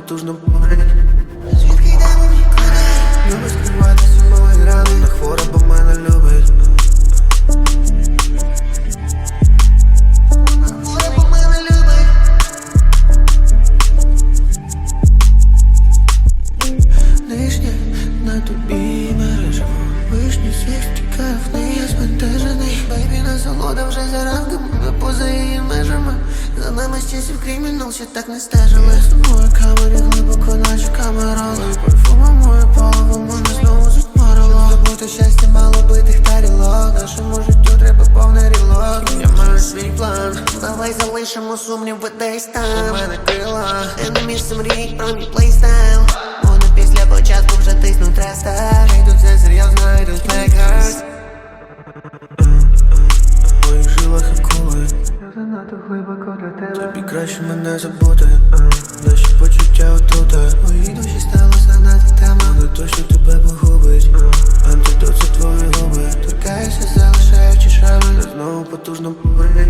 потужно болить Звідки йдемо нікуди Любиш скриватися мої рани На хвора, бо мене любить. Лишнє на тобі мережево Вишні світ тікає в неї, збентежений. Бейбі, вже за ранком, ми поза її межами. За нами з кримінал, ще так не стежили. З тобою камері глибоко, наче камероли Парфумом моє паливо, мене знову затмарило Забути щастя, мало битих тарілок Нашому життю треба повний рілок Я маю свій план. Давай залишимо сумніви десь там. У мене крила. Ти не між цим рік про мій плейстайл. Вони після початку вже тиснуть рестарт занадто глибоко для тебе. Тобі краще мене забути, а наші почуття отута Мої душі стала занадто тема Але то, що тебе погубить, а антидот це твої губи. Торкаєшся, залишаючи шами Знову потужно побрання